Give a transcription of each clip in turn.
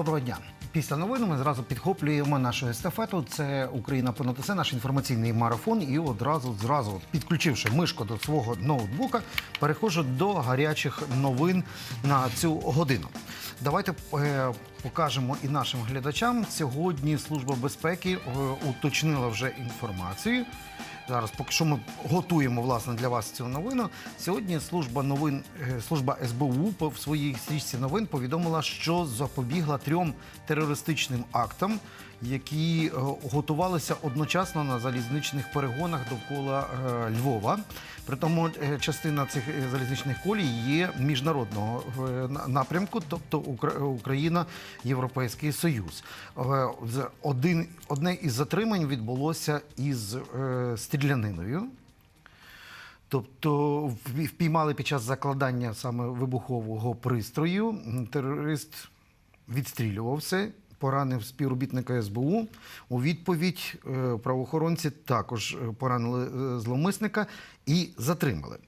Доброго дня. Після новин ми зразу підхоплюємо нашу естафету. Це Україна понад усе, наш інформаційний марафон. І одразу, зразу, підключивши мишку до свого ноутбука, переходжу до гарячих новин на цю годину. Давайте е, покажемо і нашим глядачам. Сьогодні Служба безпеки е, уточнила вже інформацію. Зараз, поки що ми готуємо власне для вас цю новину. Сьогодні служба новин, е, служба СБУ в своїй стрічці новин повідомила, що запобігла трьом терористичним актам, які е, готувалися одночасно на залізничних перегонах довкола е, Львова. Притому е, частина цих залізничних колій є міжнародного напрямку, тобто Україна, Європейський Союз. Один, одне із затримань відбулося із стріляниною. Тобто впіймали під час закладання саме вибухового пристрою. Терорист відстрілювався, поранив співробітника СБУ. У відповідь е, правоохоронці також е, поранили е, зловмисника і затримали.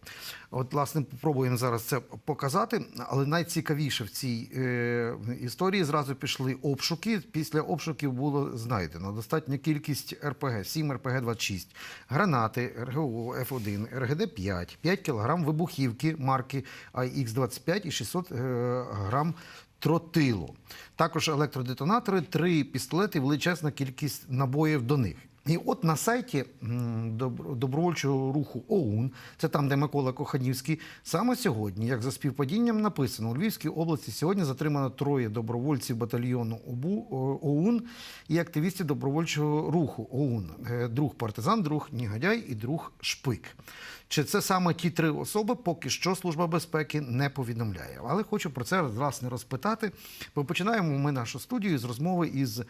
От, власне, попробуємо зараз це показати. Але найцікавіше в цій е, історії зразу пішли обшуки. Після обшуків було знайдено достатня кількість РПГ, 7 РПГ-26, гранати РГО Ф1, РГД-5, 5 кг вибухівки марки АХ-25 і 600 е, грам тротилу. Також електродетонатори, три пістолети, величезна кількість набоїв до них. І от на сайті добровольчого руху ОУН, це там, де Микола Коханівський, саме сьогодні, як за співпадінням написано, у Львівській області сьогодні затримано троє добровольців батальйону ОУН і активістів добровольчого руху ОУН. Е, Друг партизан, друг Нігодяй і друг Шпик. Чи це саме ті три особи, поки що Служба безпеки не повідомляє. Але хочу про це власне розпитати. Бо починаємо ми нашу студію з розмови із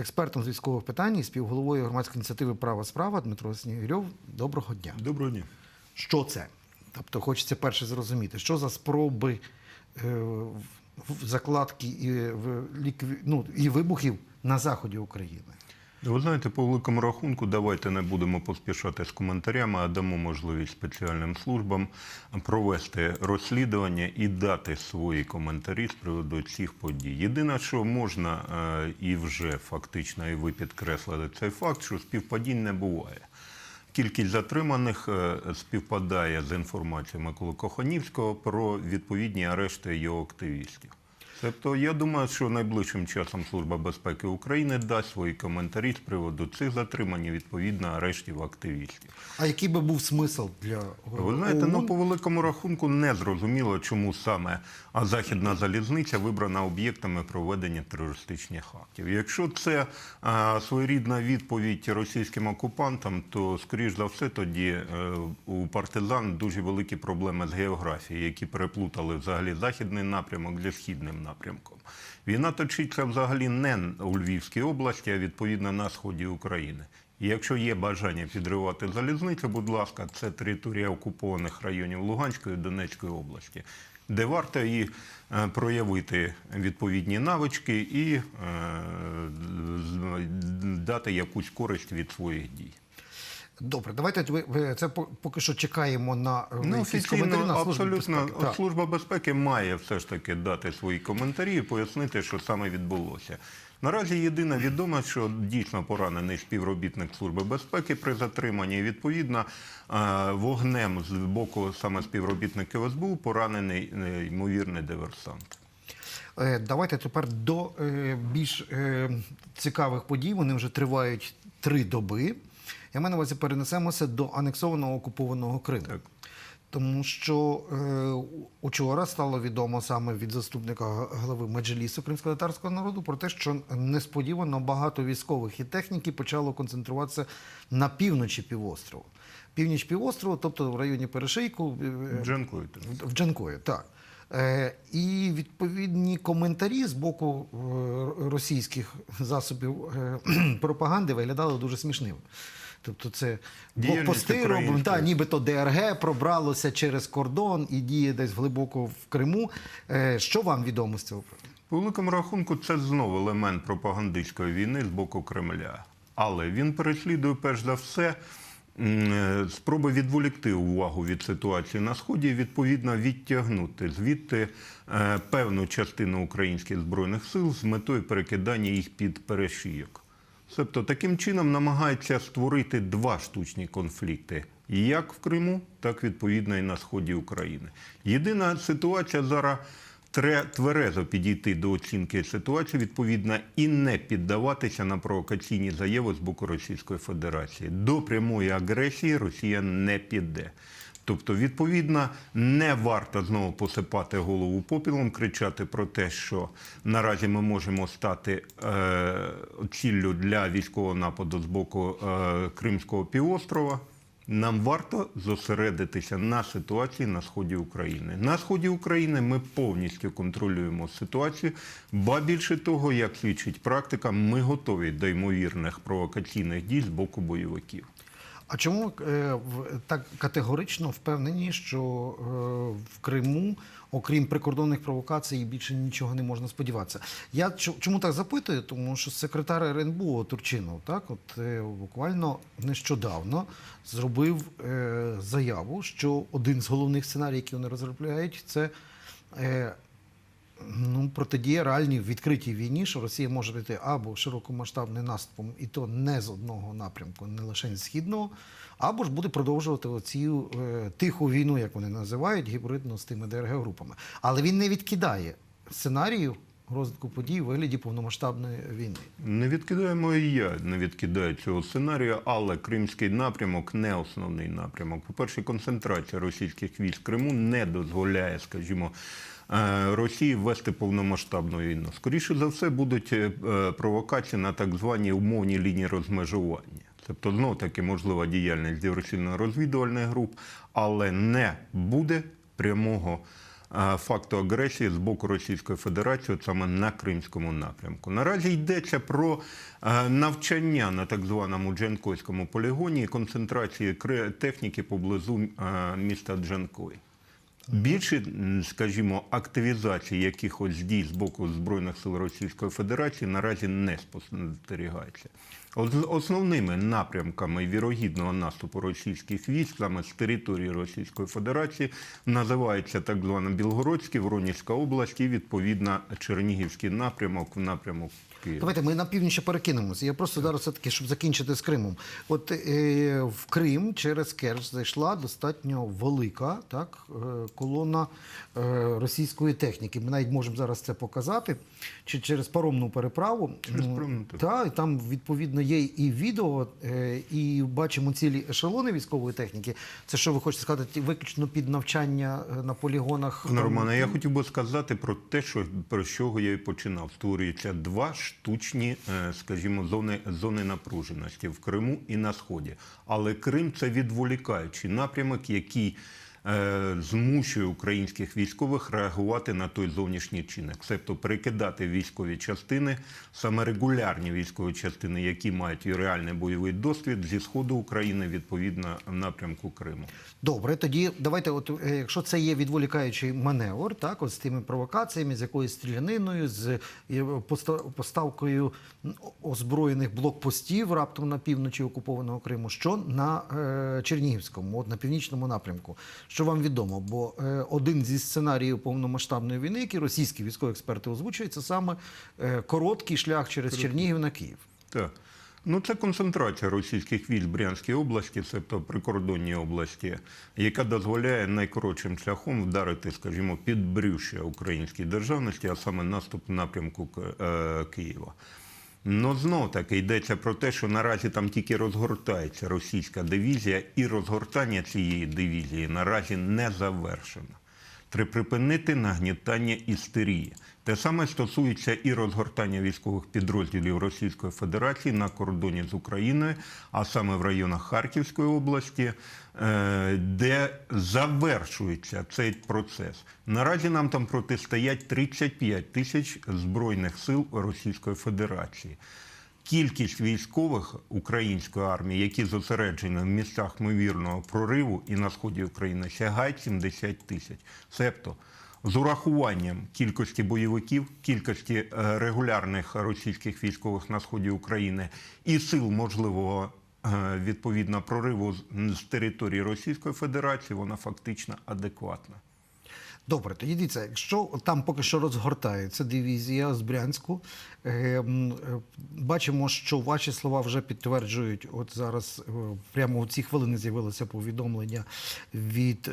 експертом з військових питань і співголовою громадської ініціативи Права справа Дмитро Снігирьов. Доброго дня. Доброго дня. Що це? Тобто, хочеться перше зрозуміти, що за спроби е, закладки і, в лікві... ну, і вибухів на заході України. Ви знаєте, по великому рахунку, давайте не будемо поспішати з коментарями, а дамо можливість спеціальним службам провести розслідування і дати свої коментарі з приводу цих подій. Єдине, що можна е, і вже фактично, і ви підкреслили цей факт, що співпадінь не буває. Кількість затриманих е, співпадає з інформацією Миколи Коханівського про відповідні арешти його активістів. Тобто, я думаю, що найближчим часом Служба безпеки України дасть свої коментарі з приводу цих затримань і відповідно арештів активістів. А який би був смисл для Ви знаєте, ну по великому рахунку не зрозуміло, чому саме західна залізниця вибрана об'єктами проведення терористичних актів. Якщо це а, своєрідна відповідь російським окупантам, то скоріш за все тоді е, у партизан дуже великі проблеми з географією, які переплутали взагалі західний напрямок для східним напрямком. Війна точиться взагалі не у Львівській області, а відповідно на сході України. І якщо є бажання підривати залізницю, будь ласка, це територія окупованих районів Луганської і Донецької області, де варто і е, проявити відповідні навички і е, дати якусь користь від своїх дій. Добре, давайте це по- поки що чекаємо на е, Ну, офіційно, на абсолютно, безпеки. Служба безпеки має все ж таки дати свої коментарі і пояснити, що саме відбулося. Наразі єдине відомо, що дійсно поранений співробітник Служби безпеки при затриманні. І, Відповідно, е, вогнем з боку саме співробітників СБУ поранений е, ймовірний диверсант. Давайте тепер до більш цікавих подій. Вони вже тривають три доби. Я маю на увазі перенесемося до анексованого окупованого Криму. Так. Тому що е, учора стало відомо саме від заступника г- глави Меджлісу кримсько-татарського народу про те, що несподівано багато військових і техніки почало концентруватися на півночі півострову. Північ півострову, тобто в районі Перешийку, е, Джанкою. в- в Джанкої, так. Е, і відповідні коментарі з боку е, російських засобів е, пропаганди виглядали дуже смішними. Тобто це блокпости роблені, та, нібито ДРГ пробралося через кордон і діє десь глибоко в Криму. Е, що вам відомо з цього? По великому рахунку, це знову елемент пропагандистської війни з боку Кремля. Але він переслідує перш за все е, спроби відволікти увагу від ситуації на сході, і, відповідно відтягнути звідти е, певну частину українських збройних сил з метою перекидання їх під перешийок. Тобто таким чином намагається створити два штучні конфлікти. Як в Криму, так відповідно і на сході України. Єдина ситуація зараз тверезо підійти до оцінки ситуації, відповідно, і не піддаватися на провокаційні заяви з боку Російської Федерації. До прямої агресії Росія не піде. Тобто, відповідно, не варто знову посипати голову попілом, кричати про те, що наразі ми можемо стати е, ціллю для військового нападу з боку е, Кримського півострова. Нам варто зосередитися на ситуації на сході України. На сході України ми повністю контролюємо ситуацію. Ба більше того, як свідчить практика, ми готові до ймовірних провокаційних дій з боку бойовиків. А чому е, в- так категорично впевнені, що е, в Криму, окрім прикордонних провокацій, більше нічого не можна сподіватися? Я чому так запитую? Тому що секретар РНБО Турчинов, так, от е, буквально нещодавно зробив заяву, що один з головних сценаріїв, які вони розробляють, це. Ну, протидія реальній відкритій війні, що Росія може піти або широкомасштабним наступом, і то не з одного напрямку, не лише з східного, або ж буде продовжувати оцю е, тиху війну, як вони називають, гібридну з тими ДРГ-групами. Але він не відкидає сценарію розвитку подій у вигляді повномасштабної війни. Не відкидаємо і я не відкидаю цього сценарію, але кримський напрямок не основний напрямок. По-перше, концентрація російських військ в Криму не дозволяє, скажімо, Росії вести повномасштабну війну. Скоріше за все, будуть е, е, провокації на так звані умовні лінії розмежування. Тобто, знов таки можлива діяльність диверсійно-розвідувальних груп, але не буде прямого е, факту агресії з боку Російської Федерації саме на Кримському напрямку. Наразі йдеться про е, навчання на так званому Джанкойському полігоні і концентрації техніки поблизу е, міста Джанкой. Більше, скажімо, акtivізації якихось дій з боку Збройних сил Російської Федерації наразі не спостерігається. Основними напрямками вірогідного наступу російських військ саме з території Російської Федерації називаються так звана Білгородська, Воронізька область і відповідно Чернігівський напрямок в напрямок Києва. Давайте ми на північ перекинемося. Я просто зараз все-таки, щоб закінчити з Кримом. От е, в Крим через Керч зайшла достатньо велика так, е, колона е, російської техніки. Ми навіть можемо зараз це показати. Чи через паромну переправу. Через Ну, паромну, та, і там відповідно є і відео, е, і бачимо цілі ешелони військової техніки. Це що ви хочете сказати, виключно під навчання е, на полігонах? Пане? Романе, я хотів би сказати про те, що про що я і починав. Створюються два штучні, е, скажімо, зони, зони напруженості в Криму і на сході. Але Крим це відволікаючий напрямок, який змушує українських військових реагувати на той зовнішній чинник, тобто перекидати військові частини, саме регулярні військові частини, які мають реальний бойовий досвід зі сходу України, відповідно напрямку Криму. Добре, тоді давайте, от е, якщо це є відволікаючий маневр, так, от з тими провокаціями, з якоюсь стріляниною, з е, поставкою озброєних блокпостів раптом на півночі окупованого Криму, що на е, Чернігівському, от на північному напрямку. Що вам відомо? Бо е, один зі сценаріїв повномасштабної війни, які російські військові експерти озвучують, це саме е, короткий шлях через Чернігів на Київ. Так. Ну, це концентрація російських військ в Брянській області, тобто прикордонній області, яка дозволяє найкоротшим шляхом вдарити, скажімо, під брюшя українській державності, а саме наступ напрямку е, Києва. Ну, знов таки йдеться про те, що наразі там тільки розгортається російська дивізія, і розгортання цієї дивізії наразі не завершено. Припинити нагнітання істерії. Те саме стосується і розгортання військових підрозділів Російської Федерації на кордоні з Україною, а саме в районах Харківської області, е, де завершується цей процес. Наразі нам там протистоять 35 тисяч збройних сил Російської Федерації. Кількість військових української армії, які зосереджені в місцях ймовірного прориву і на сході України, сягає 70 тисяч. Себто з урахуванням кількості бойовиків, кількості е, регулярних російських військових на сході України і сил можливого е, відповідно прориву з- з території Російської Федерації, вона фактично адекватна. Добре, тоді дивіться, якщо там поки що розгортається дивізія з Брянську, е, е, бачимо, що ваші слова вже підтверджують. От зараз е, прямо у ці хвилини з'явилося повідомлення від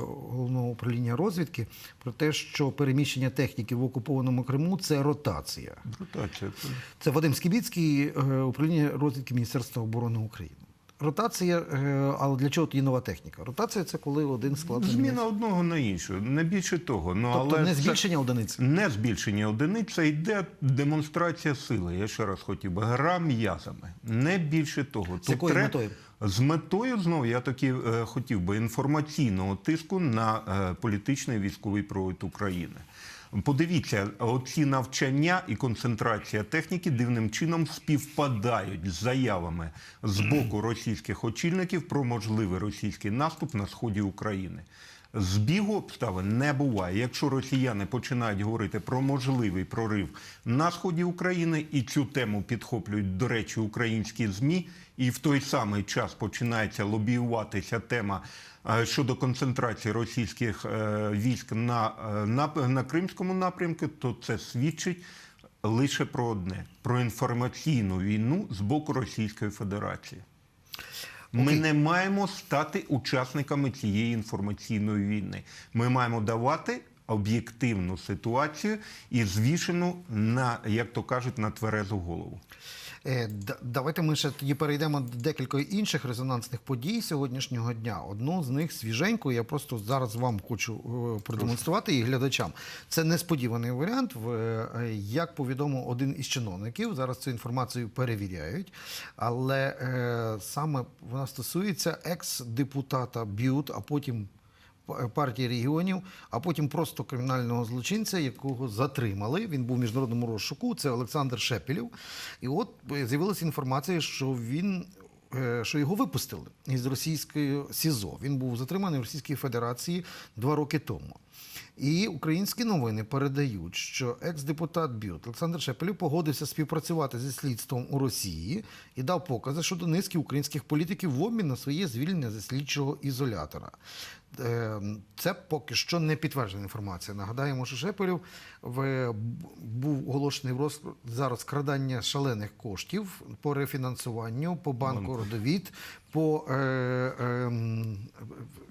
головного управління розвідки про те, що переміщення техніки в окупованому Криму це ротація. Ротація це Вадим Скібіцький, управління розвідки Міністерства оборони України. Ротація, е, але для чого тоді нова техніка? Ротація це коли один склад зміна одного на іншого, не більше того. Ну, Тобто але не збільшення одиниць. Не збільшення одиниць, це йде демонстрація сили. Я ще раз хотів би гра м'язами. Не більше того. З якою тре- метою? З метою знову я таки е, хотів би інформаційного тиску на е, політичний і військовий провід України. Подивіться, оці навчання і концентрація техніки дивним чином співпадають з заявами з боку російських очільників про можливий російський наступ на сході України. Збігу обставин не буває. Якщо росіяни починають говорити про можливий прорив на сході України і цю тему підхоплюють, до речі, українські змі, і в той самий час починається лобіюватися тема е, щодо концентрації російських е, військ на, е, на, на Кримському напрямку, то це свідчить лише про одне: про інформаційну війну з боку Російської Федерації. Ми не маємо стати учасниками цієї інформаційної війни. Ми маємо давати об'єктивну ситуацію і звішену на, як то кажуть, на тверезу голову. Е, да- Давайте ми ще тоді перейдемо до декількох інших резонансних подій сьогоднішнього дня. Одну з них свіженьку. Я просто зараз вам хочу е, продемонструвати і глядачам. Це несподіваний варіант. Е, Як повідомив один із чиновників, зараз цю інформацію перевіряють. Але саме вона стосується екс-депутата Б'ют, а потім партії регіонів, а потім просто кримінального злочинця, якого затримали. Він був в міжнародному розшуку. Це Олександр Шепелєв. І от е, з'явилася інформація, що він. е, Що його випустили із російської СІЗО. Він був затриманий в Російській Федерації два роки тому. І українські новини передають, що екс-депутат Бют Олександр Шепелєв погодився співпрацювати зі слідством у Росії і дав покази щодо низки українських політиків в обмін на своє звільнення зі слідчого ізолятора. Е, Це поки що не підтверджена інформація. Нагадаємо, що Шепелєв був оголошений в розклад за розкрадання шалених коштів по рефінансуванню, по банку Родовід, по е, е,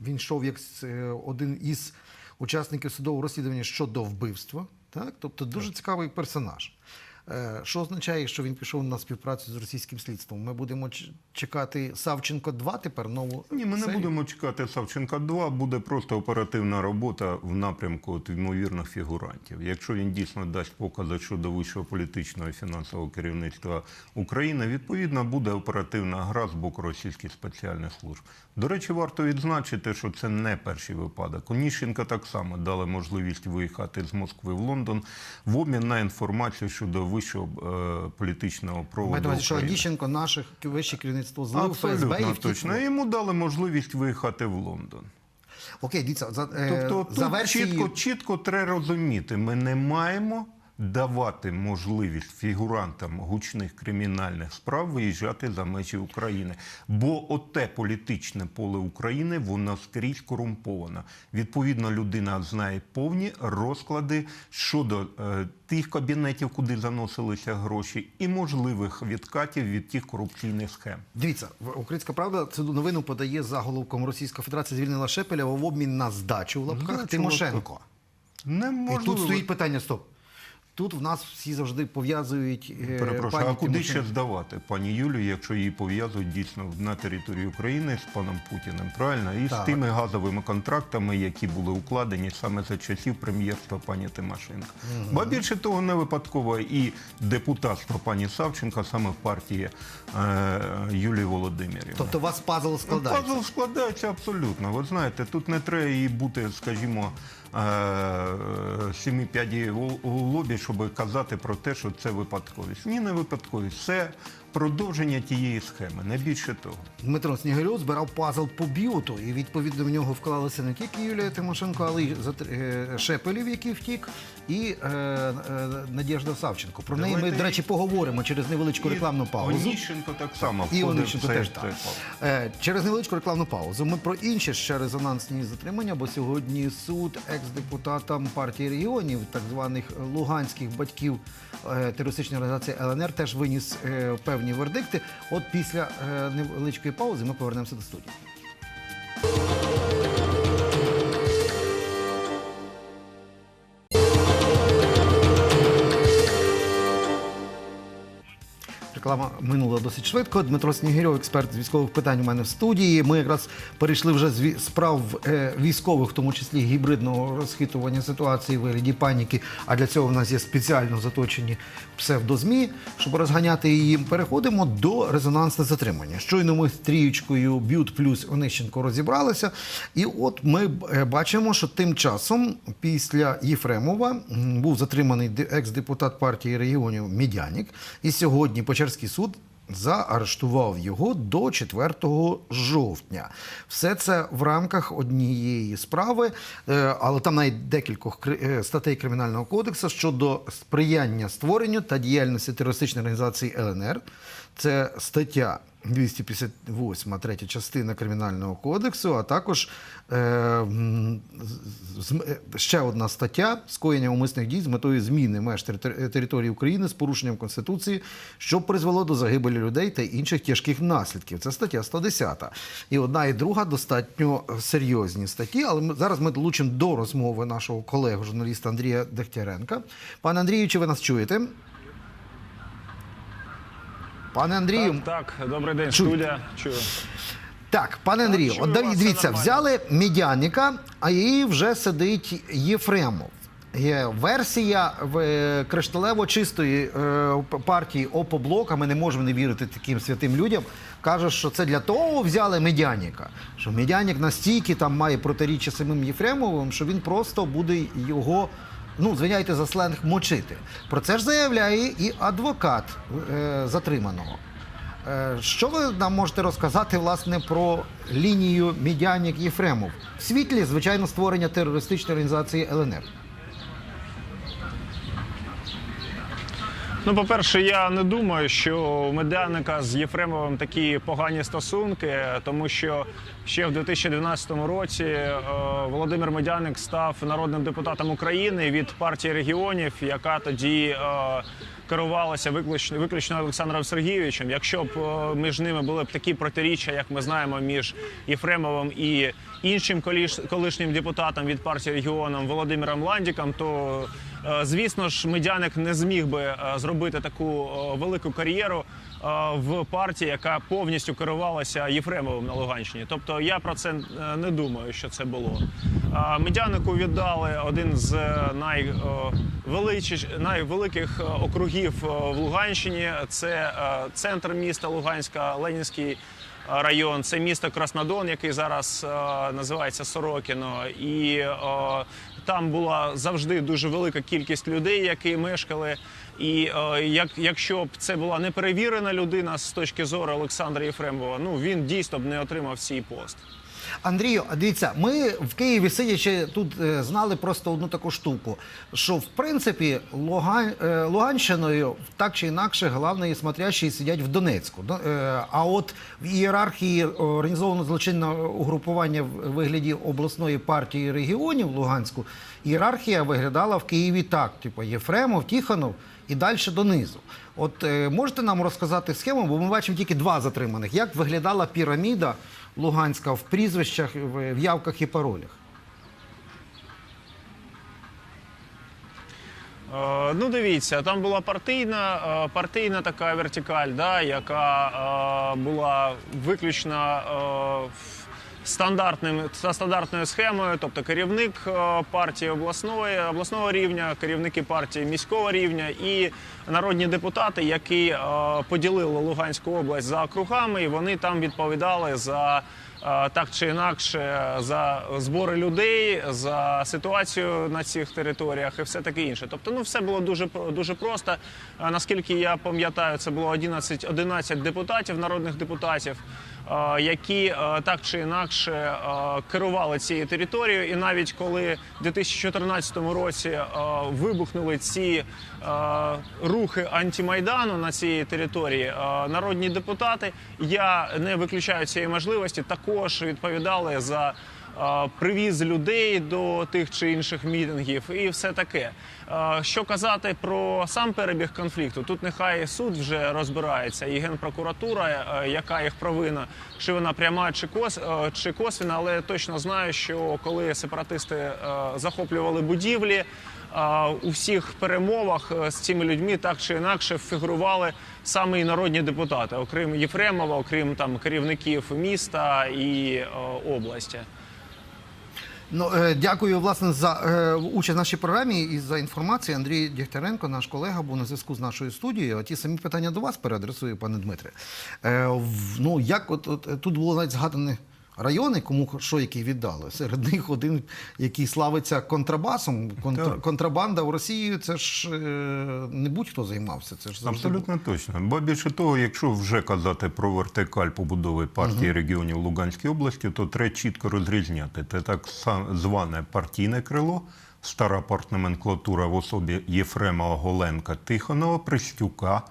він йшов як е, один із учасників судового розслідування щодо вбивства. Так? Тобто дуже цікавий персонаж. Е, Що означає, що він пішов на співпрацю з російським слідством? Ми будемо чекати Савченко 2 тепер нову. Ні, ми не будемо чекати Савченка 2, буде просто оперативна робота в напрямку от, ймовірних фігурантів. Якщо він дійсно дасть покази щодо вищого політичного і фінансового керівництва України, відповідно буде оперативна гра з боку російських спеціальних служб. До речі, варто відзначити, що це не перший випадок. Оніщенка так само дали можливість виїхати з Москви в Лондон в обмін на інформацію щодо вищого е, політичного проводу. Маєте що. Адіщенко наше вище керівництво злив ФСБ і точно. Йому дали можливість виїхати в Лондон. Окей, дивіться, за, е, Тобто за тут версією... чітко, чітко треба розуміти, ми не маємо давати можливість фігурантам гучних кримінальних справ виїжджати за межі України. Бо оте політичне поле України, воно скрізь корумповано. Відповідно, людина знає повні розклади щодо е, тих кабінетів, куди заносилися гроші, і можливих відкатів від тих корупційних схем. Дивіться, Українська правда цю новину подає заголовком Російська Федерація звільнила Шепеля в обмін на здачу в лапках в Тимошенко. Неможливо. І тут стоїть питання: стоп. Тут в нас всі завжди пов'язують. е, Перепрошую, пані а куди Тимошенко. ще здавати пані Юлію, якщо її пов'язують дійсно на території України з паном Путіним? Правильно? І Так. з тими газовими контрактами, які були укладені саме за часів прем'єрства пані Тимошенко. Ба більше того, не випадково і депутатство пані Савченка саме в партії е, Юлії Володимирівни. Тобто у вас пазл складається. Пазл складається абсолютно. Ви знаєте, тут не треба їй бути, скажімо, сімі п'яді у лобі, щоб казати про те, що це випадковість. Ні, не випадковість. Це продовження тієї схеми, не більше того. Дмитро Снігирьов збирав пазл по біоту, і відповідно в нього вклалися не тільки Юлія Тимошенко, але й е, Шепелів, який втік, і е, е, Надєжда Савченко. Про неї ми, до речі, поговоримо через невеличку рекламну паузу. Оніщенко так само І Онищенко теж так. Е, Через невеличку рекламну паузу. Ми про інші ще резонансні затримання, бо сьогодні суд екс-депутатам партії регіонів, так званих луганських батьків терористичної організації ЛНР, теж виніс е, певні вердикти. От після е, невеличкої паузи ми повернемося до студії. Реклама минула досить швидко. Дмитро Снігирьов, експерт з військових питань у мене в студії. Ми якраз перейшли вже з справ е, військових, в тому числі гібридного розхитування ситуації вигляді паніки. А для цього в нас є спеціально заточені псевдозмі, щоб розганяти її. Переходимо до резонансне затримання. Щойно ми з трієчкою Бют плюс Онищенко розібралися. І от ми е, бачимо, що тим часом після Єфремова був затриманий екс-депутат партії регіонів Медянік. І сьогодні Печерський суд заарештував його до 4 жовтня. Все це в рамках однієї справи, е, але там навіть декількох е, статей Кримінального кодексу щодо сприяння створенню та діяльності терористичної організації ЛНР. Це стаття 258, третя частина Кримінального кодексу, а також е, ще одна стаття скоєння умисних дій з метою зміни меж території України з порушенням Конституції, що призвело до загибелі людей та інших тяжких наслідків. Це стаття 110. І одна і друга достатньо серйозні статті. Але ми, зараз ми долучимо до розмови нашого колегу, журналіста Андрія Дегтяренка. Пане Андрію, чи ви нас чуєте? Пане Андрію, Так, так, добрий день, Чую. студія. Чую. Так, пане Андрію, от дивіться, взяли медяника, а її вже сидить Єфремов. Є версія в е, кришталево чистої е, партії ОПО-блок, а ми не можемо не вірити таким святим людям. Каже, що це для того взяли медяніка. Що медяник настільки там має протиріччя самим Єфремовим, що він просто буде його. Ну, звиняйте за сленг, мочити. Про це ж заявляє і адвокат е, затриманого. Е, Що ви нам можете розказати власне про лінію Мідянік Єфремов в світлі, звичайно, створення терористичної організації ЛНР? Ну, по-перше, я не думаю, що у Медяника з Єфремовим такі погані стосунки, тому що ще в 2012 році е, Володимир Медяник став народним депутатом України від партії регіонів, яка тоді е, керувалася виключно, виключно Олександром Сергійовичем. Якщо б е, між ними були б такі протиріччя, як ми знаємо, між Єфремовим і іншим колишнім депутатом від партії регіоном Володимиром Ландіком, то Е, Звісно ж, Медяник не зміг би е, зробити таку велику кар'єру в партії, яка повністю керувалася Єфремовим на Луганщині. Тобто я про це не думаю, що це було. Е, Медянику віддали один з найвеличі- найвеликих е, округів е, в Луганщині. Це е, центр міста Луганська, Ленінський район. Це місто Краснодон, який зараз е, називається Сорокіно. І е, там була завжди дуже велика кількість людей, які мешкали. І е, як, якщо б це була неперевірена людина з точки зору Олександра Єфремова, ну він дійсно б не отримав цей пост. Андрію, дивіться, ми в Києві сидячи тут е, знали просто одну таку штуку, що в принципі Луган, е, Луганщиною так чи інакше главні смотрящі сидять в Донецьку. Е, А от в ієрархії організовано злочинного угрупування в вигляді обласної партії регіонів Луганську, ієрархія виглядала в Києві так: типу Єфремов, Тіханов і далі донизу. От можете нам розказати схему, бо ми бачимо тільки два затриманих. Як виглядала піраміда Луганська в прізвищах, в явках і паролях? Е, Ну, дивіться, там була партийна партійна така вертикаль, да, яка е, була виключно е, в- стандартним за стандартною схемою, тобто керівник е, партії обласної обласного рівня, керівники партії міського рівня і народні депутати, які е, поділили Луганську область за округами, і вони там відповідали за. Так чи інакше за збори людей, за ситуацію на цих територіях і все таке інше. Тобто, ну все було дуже дуже просто. Наскільки я пам'ятаю, це було 11, 11 депутатів, народних депутатів, які так чи інакше керували цією територією. І навіть коли в 2014 році вибухнули ці рухи антимайдану на цій території, е, народні депутати, я не виключаю цієї можливості, також відповідали за. Е, Привіз людей до тих чи інших мітингів і все таке. Е, Що казати про сам перебіг конфлікту? Тут нехай суд вже розбирається, і генпрокуратура, е, яка їх провина, чи вона пряма, чи кос чи косвіна, але я точно знаю, що коли сепаратисти захоплювали будівлі. У всіх перемовах з цими людьми так чи інакше фігурували саме і народні депутати, окрім Єфремова, окрім там керівників міста і області. Ну, е, дякую власне за е, участь в нашій програмі і за інформацію. Андрій Дігтяренко, наш колега, був на зв'язку з нашою студією. А ті самі питання до вас переадресую, пане Дмитре. Е, ну, як от, от тут було навіть згадані райони, кому що які віддали. Серед них один, який славиться контрабасом. Контр, контрабанда в Росії це ж е, не будь-хто займався. Це ж завжди Абсолютно точно. Бо більше того, якщо вже казати про вертикаль побудови партії регіонів Луганської області, то треба чітко розрізняти. Це так зване партійне крило, стара партноменклатура в особі Єфремова Голенка Тихонова, Пристюка,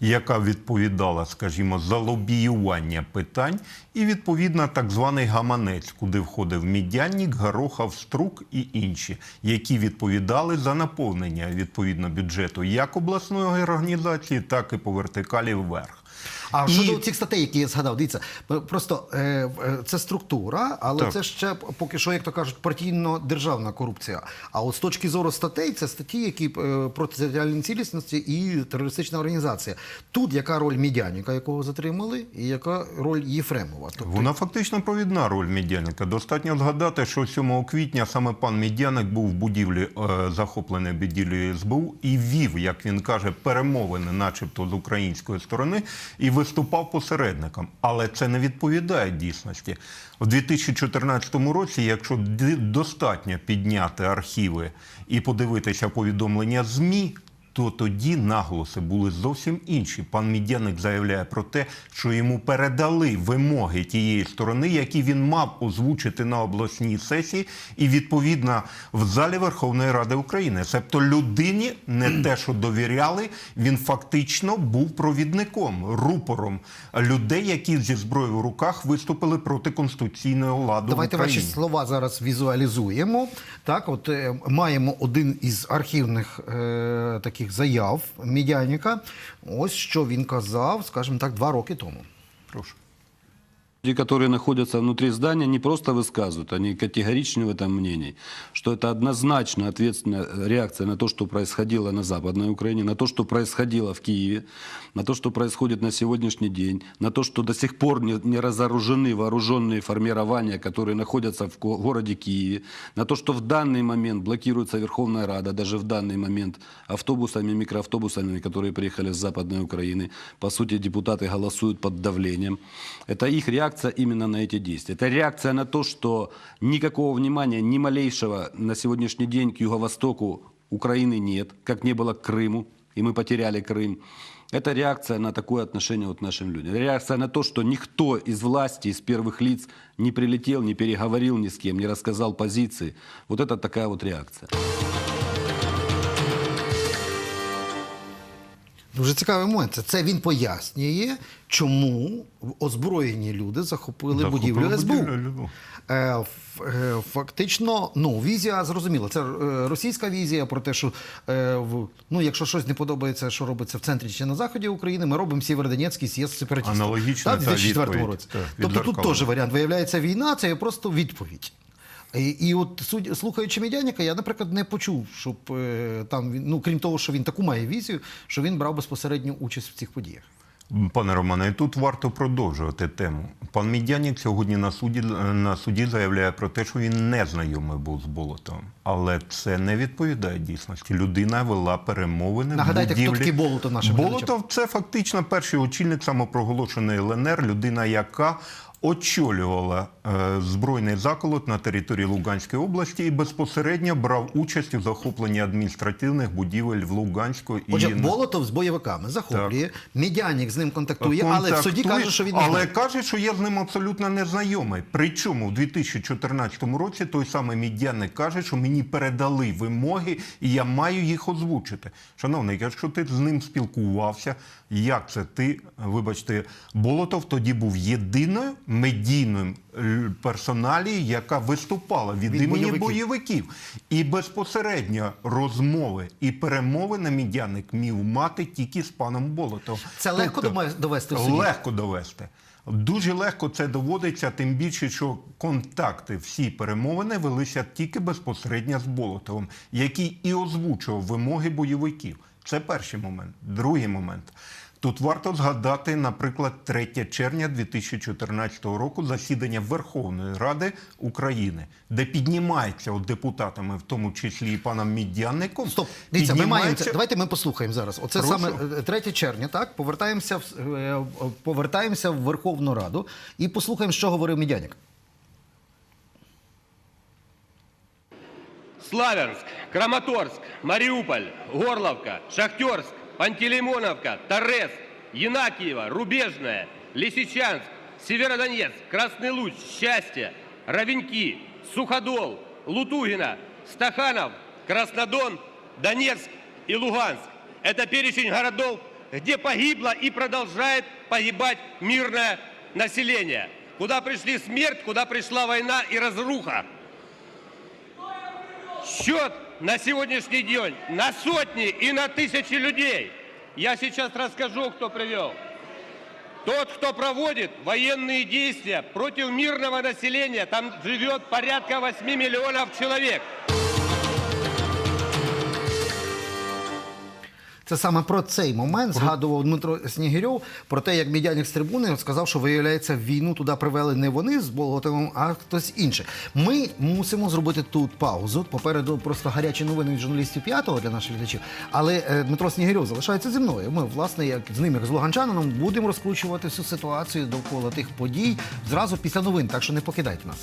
яка відповідала, скажімо, за лобіювання питань, і відповідно так званий гаманець, куди входив Мідянник, Горохов, Струк і інші, які відповідали за наповнення відповідно бюджету як обласної організації, так і по вертикалі вверх. А І- щодо цих статей, які я згадав, дивіться, просто е, е, це структура, але Так. це ще поки що, як то кажуть, партійно-державна корупція. А от з точки зору статей, це статті, які е, проти територіальної цілісності і терористична організація. Тут яка роль Мідяніка, якого затримали, і яка роль Єфремова? Тобто, Вона фактично провідна роль Медяника. Достатньо згадати, що 7 квітня саме пан Медяник був в будівлі, е, захопленій будівлі СБУ, і вів, як він каже, перемовини, начебто з української сторони, і виступав посередником. Але це не відповідає дійсності. В 2014 році, якщо достатньо підняти архіви і подивитися повідомлення ЗМІ, то тоді наголоси були зовсім інші. Пан Мідяник заявляє про те, що йому передали вимоги тієї сторони, які він мав озвучити на обласній сесії, і відповідно в залі Верховної Ради України. Себто людині не те, що довіряли, він фактично був провідником, рупором людей, які зі зброєю в руках виступили проти конституційного ладу Давайте в Україні. ваші слова зараз візуалізуємо. Так, от е, маємо один із архівних е, таких заяв Мідяніка. Ось що він казав, скажімо так, два роки тому. Прошу. Люди, которые находятся внутри здания, не просто высказывают, они категоричны в этом мнении, что это однозначно ответственная реакция на то, что происходило на Западной Украине, на то, что происходило в Киеве, на то, что происходит на сегодняшний день, на то, что до сих пор не, не разоружены вооруженные формирования, которые находятся в городе Киеве, на то, что в данный момент блокируется Верховная Рада, даже в данный момент автобусами, микроавтобусами, которые приехали с Западной Украины. По сути, депутаты голосуют под давлением. Это их реакция именно на эти действия. Это реакция на то, что никакого внимания, ни малейшего на сегодняшний день к юго-востоку Украины нет, как не было к Крыму, и мы потеряли Крым. Это реакция на такое отношение вот к нашим людям. Реакция на то, что никто из власти, из первых лиц не прилетел, не переговорил ни с кем, не рассказал позиции. Вот это такая вот реакция. Дуже цікавий момент. Це- Це він пояснює, чому озброєні люди захопили, Захопили будівлю СБУ. будівлю. Е, е, Фактично, ну, візія зрозуміла. Це е, російська візія про те, що ну, якщо щось не подобається, що робиться в центрі чи на заході України, ми робимо Сєвєродонецький з'їзд сепаратистів. Аналогічна Так, в 2004 відповідь, році. тобто тут теж варіант. Виявляється, війна це просто відповідь. І, і от слухаючи Медяніка, я, наприклад, не почув, щоб е, там він, ну крім того, що він таку має візію, що він брав безпосередню участь в цих подіях. Пане Романе, і тут варто продовжувати тему. Пан Мідянік сьогодні на суді на суді заявляє про те, що він не знайомий був з Болотовим. Але це не відповідає дійсності. Людина вела перемовини. Нагадайте, хто такий Болотов нашим? Болотов це фактично перший очільник самопроголошеної ЛНР, людина, яка очолювала е, збройний заколот на території Луганської області і безпосередньо брав участь у захопленні адміністративних будівель в Луганську і Отже, Болотов з бойовиками захоплює, Медяник з ним контактує, але в суді каже, що він не але каже, що я з ним абсолютно не знайомий. Причому в 2014 році той самий Мідяник каже, що мені передали вимоги, і я маю їх озвучити. Шановний, якщо ти з ним спілкувався, як це ти, вибачте, Болотов тоді був єдиною медійною е, персоналією, яка виступала від, Від імені бойовиків. бойовиків. І безпосередньо розмови і перемови на Мідяник міг мати тільки з паном Болотовим. Це легко Тобто, довести в суді? Легко довести. Дуже легко це доводиться, тим більше, що контакти, всі перемовини велися тільки безпосередньо з Болотовим, який і озвучував вимоги бойовиків. Це перший момент. Другий момент. Тут варто згадати, наприклад, 3 червня 2014 року засідання Верховної Ради України, де піднімається от депутатами, в тому числі і паном Мідянником. Стоп, дивіться, ми маємо. Давайте ми послухаємо зараз. Оце Прошу. саме е, 3 червня, так? Повертаємося в, е, повертаємося в Верховну Раду і послухаємо, що говорив Медяник. Славянск, Краматорск, Мариуполь, Горловка, Шахтерск, Пантелеймоновка, Торез, Янакиево, Рубежная, Лисичанск, Северодонецк, Красный Луч, Счастье, Равеньки, Суходол, Лутугина, Стаханов, Краснодон, Донецк и Луганск. Это перечень городов, где погибло и продолжает погибать мирное население. Куда пришли смерть, куда пришла война и разруха. Счет на сегодняшний день на сотни и на тысячи людей. Я сейчас расскажу, кто привел. Тот, кто проводит военные действия против мирного населения, там живет порядка 8 миллионов человек. Це саме про цей момент згадував Дмитро Снігирьов про те, як Медяник з трибуни сказав, що виявляється, війну туди привели не вони з Болотовим, а хтось інший. Ми мусимо зробити тут паузу. Попереду просто гарячі новини від журналістів п'ятого для наших глядачів. Але е, Дмитро Снігирьов залишається зі мною. Ми, власне, як з ним, як з луганчанином, будемо розкручувати всю ситуацію довкола тих подій зразу після новин. Так що не покидайте нас.